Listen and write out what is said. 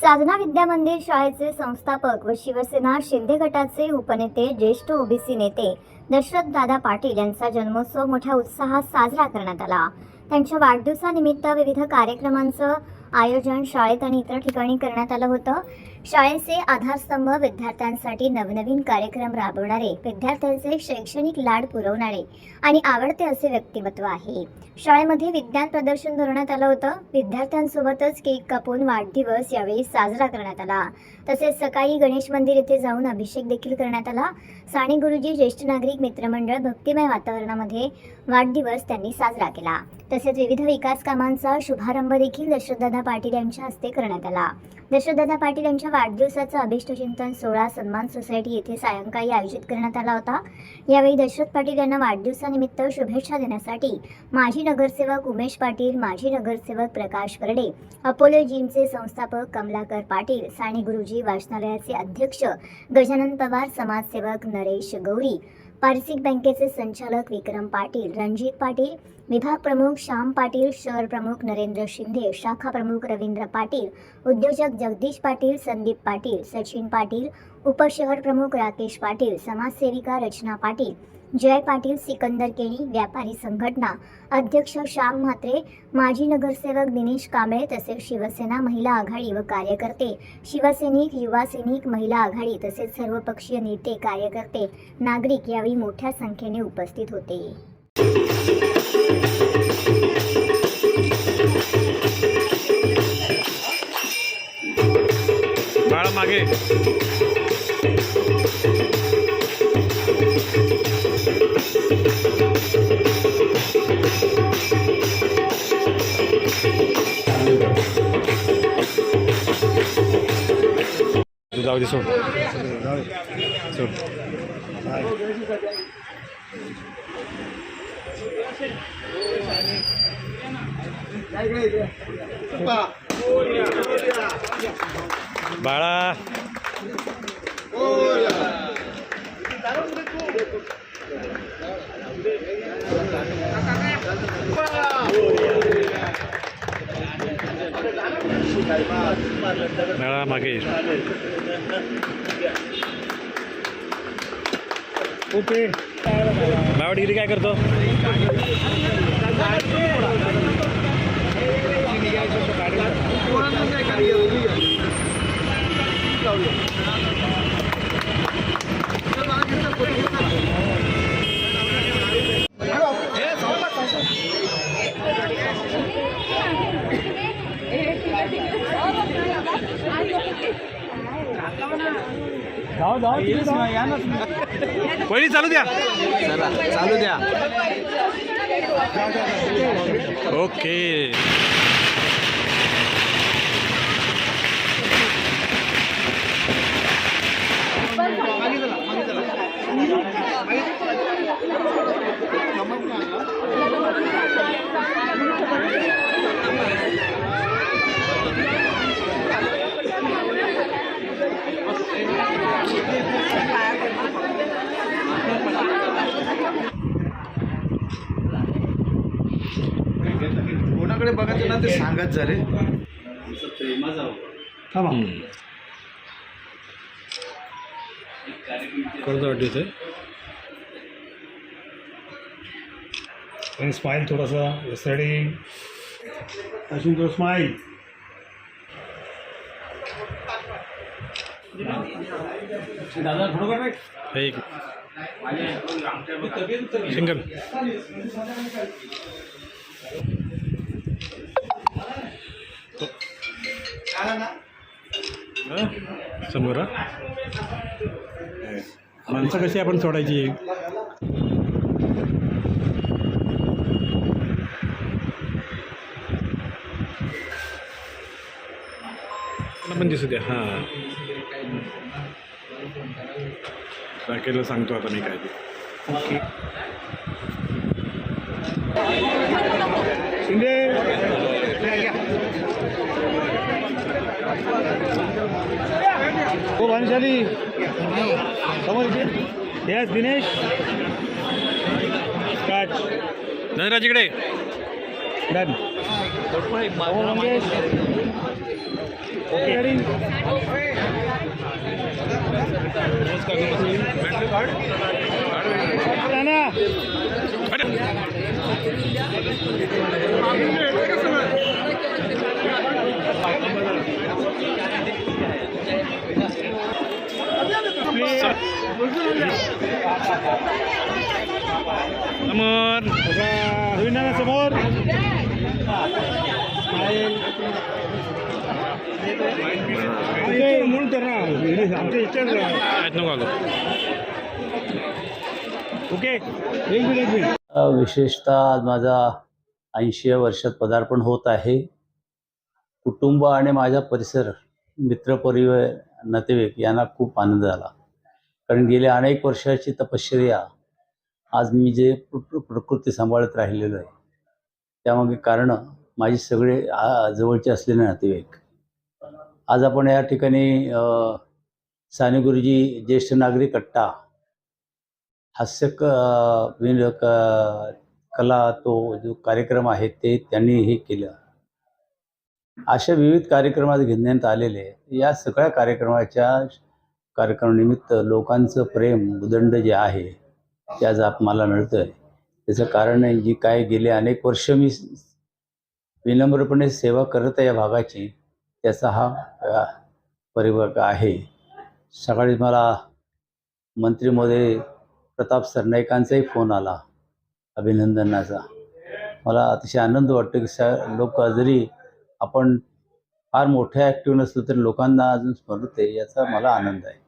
साधना विद्या मंदिर शाळेचे संस्थापक व शिवसेना शिंदे गटाचे उपनेते ज्येष्ठ ओबीसी नेते दशरथ दादा पाटील यांचा जन्मोत्सव मोठ्या उत्साहात साजरा करण्यात आला. त्यांच्या वाढदिवसानिमित्त विविध कार्यक्रमांचं आयोजन शाळेत आणि इतर ठिकाणी करण्यात आलं होतं. शाळेचे आधारस्तंभ विद्यार्थ्यांसाठी नवनवीन कार्यक्रम राबवणारे विद्यार्थ्यांचे शैक्षणिक लाड पुरवणारे आणि आवडते असे व्यक्तिमत्व आहे. शाळेमध्ये विज्ञान प्रदर्शन भरवण्यात आलं होतं. विद्यार्थ्यांसोबतच केक कापून वाढदिवस यावेळी साजरा करण्यात आला. तसेच सकाळी गणेश मंदिर येथे जाऊन अभिषेक देखील करण्यात आला. साने गुरुजी ज्येष्ठ नागरिक मित्रमंडळ भक्तिमय वातावरणामध्ये वाढदिवस त्यांनी साजरा केला. तसेच विविध विकास कामांचा शुभारंभ देखील दशरथदादा पाटील यांच्या हस्ते करण्यात आला. दशरथदादा पाटील यांच्या वाढदिवसाचा अभिष्टचिंतन सोहळा सन्मान सोसायटी येथे सायंकाळी आयोजित करण्यात आला होता. यावेळी दशरथ पाटील यांना वाढदिवसानिमित्त शुभेच्छा देण्यासाठी माजी नगरसेवक उमेश पाटील माजी नगरसेवक प्रकाश करडे अपोलो जिमचे संस्थापक कमलाकर पाटील साने गुरुजी वाचनालयाचे अध्यक्ष गजानन पवार समाजसेवक नरेश गौरी पारसिक बँकेचे संचालक विक्रम पाटील रणजित पाटील विभाग प्रमुख श्याम पाटील शहर प्रमुख नरेंद्र शिंदे शाखा प्रमुख रवींद्र पाटील उद्योजक जगदीश पाटील संदीप पाटील सचिन पाटील उपशहर प्रमुख राकेश पाटील समाजसेविका रचना पाटील जय पाटील सिकंदर केळी व्यापारी संघटना अध्यक्ष श्याम म्हात्रे माजी नगरसेवक दिनेश कांबळे तसेच शिवसेना महिला आघाडी व कार्यकर्ते शिवसैनिक युवा सैनिक महिला आघाडी तसेच सर्वपक्षीय नेते कार्यकर्ते नागरिक यावेळी मोठ्या संख्येने उपस्थित होते. मागे. जाऊ दे सोड सोड बाळा बाळा मागे ओके. बाबा डिग्री काय करतो? पहिली चालू द्या. चालू द्या. ओके. कोणाकडे बघायचं ना ते सांगत झाले थांबा. करतो वाटते आणि स्माईल थोडासा अजून थोडं स्माईल दादा थोडं सिंगल समोर? माणसं कशी आपण सोडायची? पण दिसू द्या हां. राकेलला सांगतो आता मी काय ते. शिंदे! भानुशाली समोर यस दिनेश। स्टार्ट धनराज इकडे। डन। मंगेश। समोर अभिनंदन समोर. म्हणून तर ना आमच्या इच्छाच आहेत नको आलो. ओके. एक मिनिट एक मिनिट. अ, विशेषतः आज माझा ऐंशी वर्षात पदार्पण होत आहे. कुटुंब आणि माझा परिसर मित्रपरिवार नातेवाईक यांना खूप आनंद झाला. कारण गेल्या अनेक वर्षाची तपश्चर्या आज मी जे प्र- प्रकृती सांभाळत राहिलेलो आहे त्यामागे कारणं माझी सगळे जवळचे असलेले नातेवाईक. आज आपण या ठिकाणी साने गुरुजी ज्येष्ठ नागरिक कट्टा हास्य क क कला तो जो कार्यक्रम आहे ते त्यांनी हे केलं. अशा विविध कार्यक्रमात घेण्यात आलेले या सगळ्या कार्यक्रमाच्या कार्यक्रमानिमित्त लोकांचं प्रेम उदंड जे आहे ते आज आप मला मिळतं आहे त्याचं कारण आहे जी काय गेले अनेक वर्ष मी विनम्रपणे सेवा करत आहे या भागाची त्याचा हा परिवर्ग आहे. सकाळी मला मंत्री महोदय प्रताप सरनाईकांचाही फोन आला अभिनंदनाचा. मला अतिशय आनंद वाटतो की स लोक जरी आपण फार मोठ्या ॲक्टिव्ह नसलं तरी लोकांना अजून स्मरते याचा मला आनंद आहे.